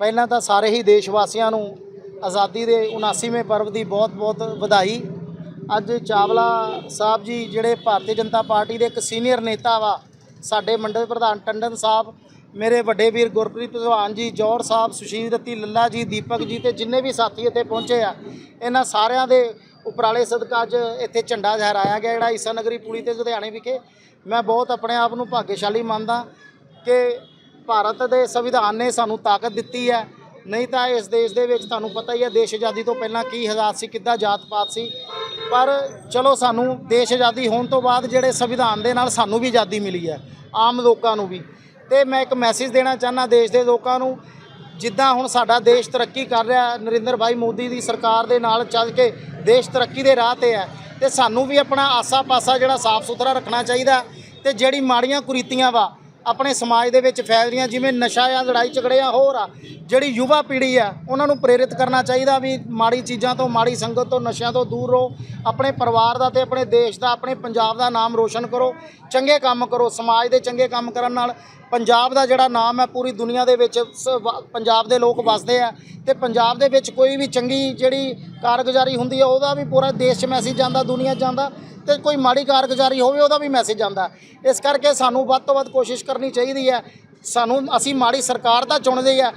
ਪਹਿਲਾਂ ਤਾਂ ਸਾਰੇ ਹੀ ਦੇਸ਼ ਵਾਸੀਆਂ ਨੂੰ ਆਜ਼ਾਦੀ ਦੇ 79ਵੇਂ ਪਰਵ ਦੀ ਬਹੁਤ-ਬਹੁਤ ਵਧਾਈ। ਅੱਜ ਚਾਵਲਾ ਸਾਹਿਬ ਜੀ ਜਿਹੜੇ ਭਾਰਤੀ ਜਨਤਾ ਪਾਰਟੀ ਦੇ ਇੱਕ ਸੀਨੀਅਰ ਨੇਤਾ ਵਾ, ਸਾਡੇ ਮੰਡਲ ਪ੍ਰਧਾਨ ਟੰਡਨ ਸਾਹਿਬ, ਮੇਰੇ ਵੱਡੇ ਵੀਰ ਗੁਰਪ੍ਰੀਤ ਭਗਵਾਨ ਜੀ, ਜੌਹਰ ਸਾਹਿਬ, ਸੁਸ਼ੀਲ ਦੱਤੀ, ਲੱਲਾ ਜੀ, ਦੀਪਕ ਜੀ ਤੇ ਜਿੰਨੇ ਵੀ ਸਾਥੀ ਇੱਥੇ ਪਹੁੰਚੇ ਆ, ਇਹਨਾਂ ਸਾਰਿਆਂ ਦੇ ਉਪਰਾਲੇ ਸਦਕਾ ਅੱਜ ਇੱਥੇ ਝੰਡਾ ਲਹਿਰਾਇਆ ਗਿਆ ਜਿਹੜਾ ਈਸਾ ਨਗਰੀ ਪੁਲੀ ਤੇ ਲੁਧਿਆਣੇ ਵਿਖੇ। ਮੈਂ ਬਹੁਤ ਆਪਣੇ ਆਪ ਨੂੰ ਭਾਗਿਆਸ਼ਾਲੀ ਮੰਨਦਾ ਕਿ ਭਾਰਤ ਦੇ ਸੰਵਿਧਾਨ ਨੇ ਸਾਨੂੰ ਤਾਕਤ ਦਿੱਤੀ ਹੈ। ਨਹੀਂ ਤਾਂ ਇਸ ਦੇਸ਼ ਦੇ ਵਿੱਚ ਤੁਹਾਨੂੰ ਪਤਾ ਹੀ ਹੈ, ਦੇਸ਼ ਆਜ਼ਾਦੀ ਤੋਂ ਪਹਿਲਾਂ ਕੀ ਹਾਲਾਤ ਸੀ, ਕਿੱਦਾਂ ਜਾਤ ਪਾਤ ਸੀ। ਪਰ ਚਲੋ ਸਾਨੂੰ ਦੇਸ਼ ਆਜ਼ਾਦੀ ਹੋਣ ਤੋਂ ਬਾਅਦ ਜਿਹੜੇ ਸੰਵਿਧਾਨ ਦੇ ਨਾਲ ਸਾਨੂੰ ਵੀ ਆਜ਼ਾਦੀ ਮਿਲੀ ਹੈ, ਆਮ ਲੋਕਾਂ ਨੂੰ ਵੀ। ਤੇ ਮੈਂ ਇੱਕ ਮੈਸੇਜ ਦੇਣਾ ਚਾਹੁੰਦਾ ਦੇਸ਼ ਦੇ ਲੋਕਾਂ ਨੂੰ, ਜਿੱਦਾਂ ਹੁਣ ਸਾਡਾ ਦੇਸ਼ ਤਰੱਕੀ ਕਰ ਰਿਹਾ, ਨਰਿੰਦਰ ਭਾਈ ਮੋਦੀ ਦੀ ਸਰਕਾਰ ਦੇ ਨਾਲ ਚੱਲ ਕੇ ਦੇਸ਼ ਤਰੱਕੀ ਦੇ ਰਾਹ ਤੇ ਹੈ। ਤੇ ਸਾਨੂੰ ਵੀ ਆਪਣਾ ਆਸਾ ਪਾਸਾ ਜਿਹੜਾ ਸਾਫ਼ ਸੁਥਰਾ ਰੱਖਣਾ ਚਾਹੀਦਾ ਤੇ ਜਿਹੜੀ ਮਾੜੀਆਂ ਕੁਰੀਤੀਆਂ ਵਾ ਆਪਣੇ ਸਮਾਜ ਦੇ ਵਿੱਚ ਫੈਲ ਰਹੀਆਂ, ਜਿਵੇਂ ਨਸ਼ਾ ਆ ਲੜਾਈ ਝਗੜੇ ਆ ਹੋਰ ਆ, ਜਿਹੜੀ ਯੁਵਾ ਪੀੜ੍ਹੀ ਆ, ਉਹਨਾਂ ਨੂੰ ਪ੍ਰੇਰਿਤ ਕਰਨਾ ਚਾਹੀਦਾ ਵੀ ਮਾੜੀ ਚੀਜ਼ਾਂ ਤੋਂ, ਮਾੜੀ ਸੰਗਤ ਤੋਂ, ਨਸ਼ਿਆਂ ਤੋਂ ਦੂਰ ਰਹੋ, ਆਪਣੇ ਪਰਿਵਾਰ ਦਾ ਤੇ ਆਪਣੇ ਦੇਸ਼ ਦਾ, ਆਪਣੇ ਪੰਜਾਬ ਦਾ ਨਾਮ ਰੋਸ਼ਨ ਕਰੋ, ਚੰਗੇ ਕੰਮ ਕਰੋ, ਸਮਾਜ ਦੇ ਚੰਗੇ ਕੰਮ ਕਰਨ ਨਾਲ ਪੰਜਾਬ ਦਾ ਜਿਹੜਾ ਨਾਮ ਹੈ, ਪੂਰੀ ਦੁਨੀਆ ਦੇ ਵਿੱਚ ਸ- ਵ- ਪੰਜਾਬ ਦੇ ਲੋਕ ਵੱਸਦੇ ਆ ਤੇ ਪੰਜਾਬ ਦੇ ਵਿੱਚ ਕੋਈ ਵੀ ਚੰਗੀ ਜਿਹੜੀ ਕਾਰਗੁਜ਼ਾਰੀ ਹੁੰਦੀ ਹੈ ਉਹਦਾ ਵੀ ਪੂਰਾ ਦੇਸ਼ 'ਚ ਮੈਸੇਜ ਜਾਂਦਾ, ਦੁਨੀਆ 'ਚ ਜਾਂਦਾ ਤੇ ਕੋਈ ਮਾੜੀ ਕਾਰਗੁਜ਼ਾਰੀ ਹੋਵੇ, ਉਹਦਾ ਵੀ ਮੈਸੇਜ ਜਾਂਦਾ। ਇਸ ਕਰਕੇ ਸਾਨੂੰ ਵੱਧ ਤੋਂ ਵੱਧ ਕੋਸ਼ਿਸ਼ ਕਰਨੀ ਚਾਹੀਦੀ ਹੈ। ਸਾਨੂੰ, ਅਸੀਂ ਮਾੜੀ ਸਰਕਾਰ ਤਾਂ ਚੁਣਦੇ ਆ।